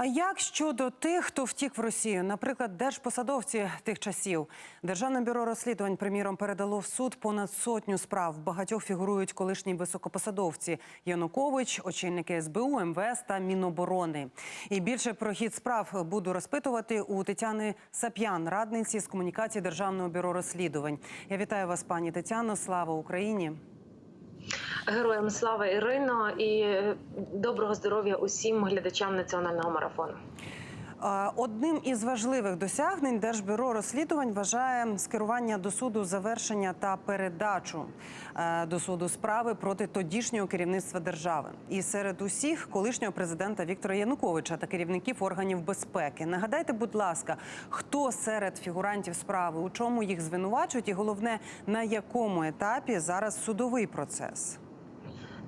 А як щодо тих, хто втік в Росію, наприклад, держпосадовці тих часів, Державне бюро розслідувань, приміром, передало в суд понад сотню справ. Багатьох фігурують колишні високопосадовці Янукович, очільники СБУ, МВС та Міноборони. І більше про хід справ буду розпитувати у Тетяни Сап'ян, радниці з комунікації Державного бюро розслідувань. Я вітаю вас, пані Тетяно. Слава Україні. Героям слава Ірино і доброго здоров'я усім глядачам національного марафону. Одним із важливих досягнень Держбюро розслідувань вважає скерування до суду завершення та передачу е, до суду справи проти тодішнього керівництва держави. І серед усіх колишнього президента Віктора Януковича та керівників органів безпеки. Нагадайте, будь ласка, хто серед фігурантів справи, у чому їх звинувачують, і головне на якому етапі зараз судовий процес.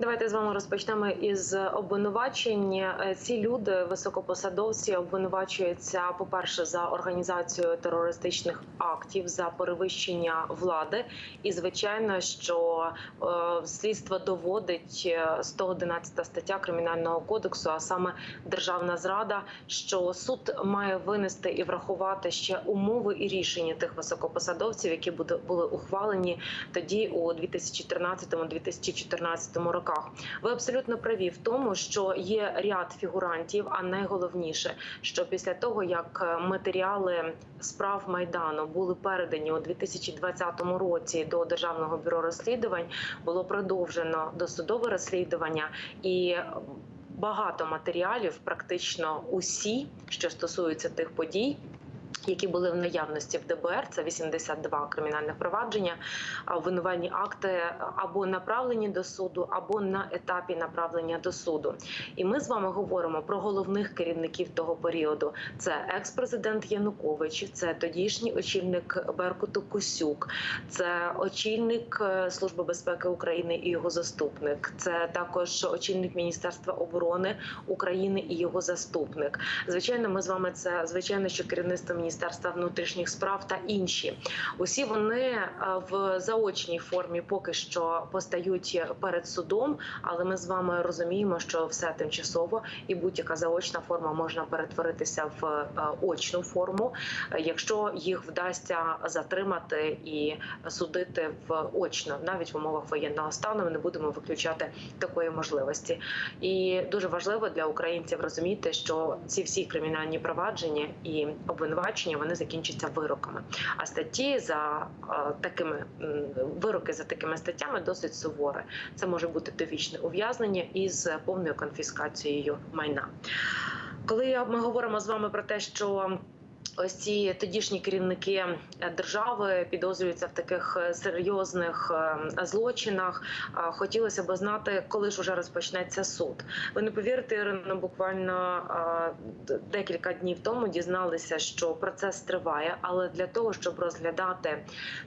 Давайте з вами розпочнемо із обвинувачень. Е, Ці люди, високопосадовці, обвинувачуються, по-перше, за організацію терористичних актів, за перевищення влади. І звичайно, що е, слідство доводить е, 111 стаття кримінального кодексу, а саме державна зрада, що суд має винести і врахувати ще умови і рішення тих високопосадовців, які були ухвалені тоді у 2013-2014 роках. Ви абсолютно праві в тому, що є ряд фігурантів, а найголовніше, що після того як е, матеріали справ майдану були передані у 2020 році до державного бюро розслідувань, було продовжено досудове розслідування і. Багато матеріалів, практично усі, що стосуються тих подій, які були в наявності в ДБР, це 82 кримінальних провадження, а обвинувальні акти або направлені до суду, або на етапі направлення до суду. І ми з вами говоримо про головних керівників того періоду. Це екс-президент Янукович, це тодішній очільник Беркуту Косюк, це очільник е, Служби безпеки України і його заступник. Це також очільник Міністерства оборони України і його заступник. Звичайно, ми з вами це звичайно, що керівництво Міністерства внутрішніх справ та інші. Усі вони е, в заочній формі поки що постають перед судом, але ми з вами розуміємо, що все тимчасово і будь-яка заочна форма можна перетворитися в е, очну форму, якщо їх вдасться затримати і судити в очно, навіть в умовах воєнного стану. Ми не будемо виключати такої можливості. І дуже важливо для українців розуміти, що ці всі кримінальні провадження і обвинувачення вони закінчаться вироками. А статті за е, такими вироки за такими статтями досить суворі. Це може бути довічне ув'язнення із повною конфіскацією майна. Коли ми говоримо з вами про те, що Ось ці тодішні керівники е, держави підозрюються в таких е, серйозних е, злочинах. Хотілося б знати, коли ж уже розпочнеться суд. Ви не повірите, Ірина, буквально декілька днів тому дізналися, що процес триває, але для того, щоб розглядати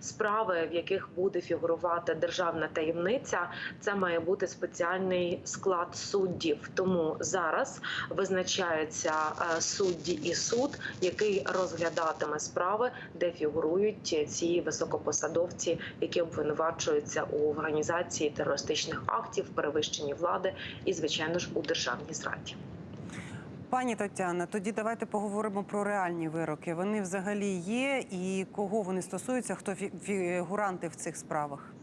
справи, в яких буде фігурувати державна таємниця, це має бути спеціальний склад суддів. Тому зараз визначаються судді і суд, який розглядатиме справи, де фігурують ці високопосадовці, які обвинувачуються у організації терористичних актів, перевищенні влади і, звичайно ж, у державній зраді. Пані Тетяна, тоді давайте поговоримо про реальні вироки. Вони взагалі є, і кого вони стосуються, хто фі- фігуранти в цих справах?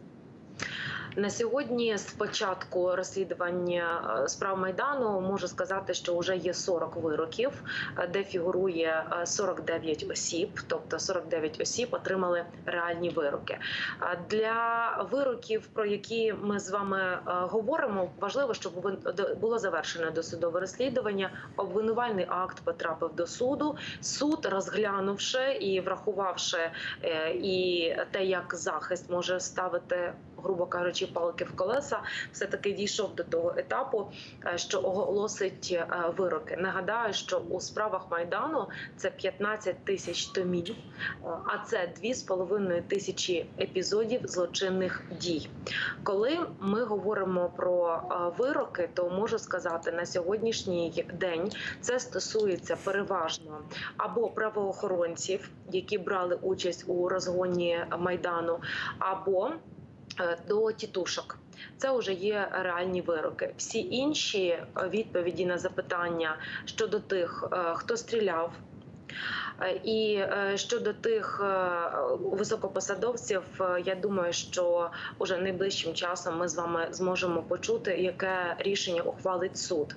На сьогодні, з початку розслідування е, справ майдану, можу сказати, що вже є 40 вироків, е, де фігурує е, 49 осіб, тобто 49 осіб отримали реальні вироки. А Для вироків, про які ми з вами е, говоримо, важливо, щоб було завершено досудове розслідування. Обвинувальний акт потрапив до суду. Суд, розглянувши і врахувавши е, і те, як захист може ставити, грубо кажучи, палки в колеса, все таки дійшов до того етапу, е, що оголосить е, вироки. Нагадаю, що у справах майдану це 15 тисяч томів, е, а це 2,5 тисячі епізодів злочинних дій. Коли ми говоримо про вироки, то можу сказати на сьогоднішній день це стосується переважно або правоохоронців, які брали участь у розгоні майдану, або до тітушок. це вже є реальні вироки. Всі інші е, відповіді на запитання щодо тих, е, хто стріляв. Е, І е, щодо тих е, високопосадовців, я думаю, що уже найближчим часом ми з вами зможемо почути, яке рішення ухвалить суд.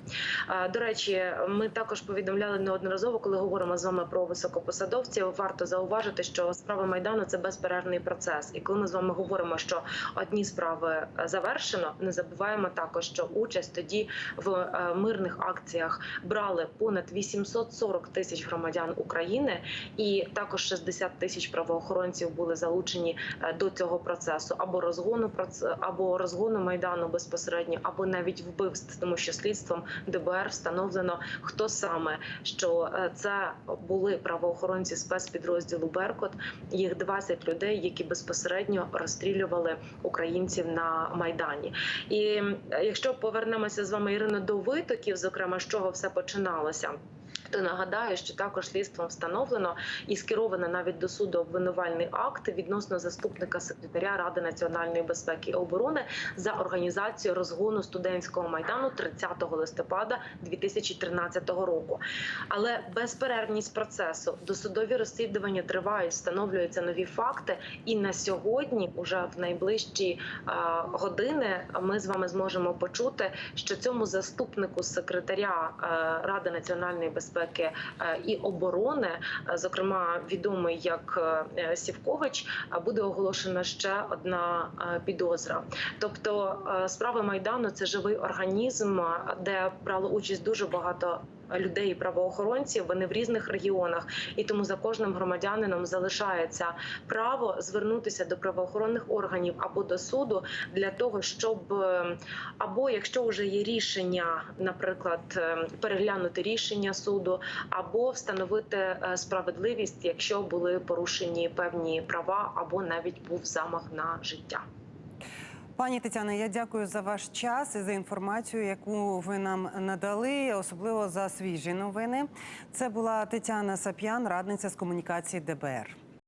До речі, ми також повідомляли неодноразово, коли говоримо з вами про високопосадовців. Варто зауважити, що справа майдану це безперервний процес. І коли ми з вами говоримо, що одні справи завершено, не забуваємо також, що участь тоді в мирних акціях брали понад 840 тисяч громадян України, і також 60 тисяч правоохоронців були залучені е, до цього процесу або розгону або розгону майдану безпосередньо, або навіть вбивств, тому що слідством ДБР встановлено хто саме що е, це були правоохоронці спецпідрозділу Беркот. Їх 20 людей, які безпосередньо розстрілювали українців на майдані. І е, якщо повернемося з вами Ірино до витоків, зокрема з чого все починалося. То нагадаю, що також слідством встановлено і скеровано навіть до суду обвинувальний акт відносно заступника секретаря Ради національної безпеки і оборони за організацію розгону студентського майдану 30 листопада 2013 року. Але безперервність процесу досудові розслідування тривають, встановлюються нові факти. І на сьогодні, уже в найближчі е, години, ми з вами зможемо почути, що цьому заступнику секретаря е, Ради національної безпеки е, і оборони, е, зокрема відомий як е, Сівкович, буде оголошена ще одна підозра. Тобто справи майдану це живий організм, де брало участь дуже багато. Людей і правоохоронців вони в різних регіонах, і тому за кожним громадянином залишається право звернутися до правоохоронних органів або до суду для того, щоб е, або якщо вже є рішення, наприклад, е, переглянути рішення суду, або встановити е, справедливість, якщо були порушені певні права, або навіть був замах на життя. Пані Тетяна, я дякую за ваш час і за інформацію, яку ви нам надали, особливо за свіжі новини. Це була Тетяна Сап'ян, радниця з комунікації ДБР.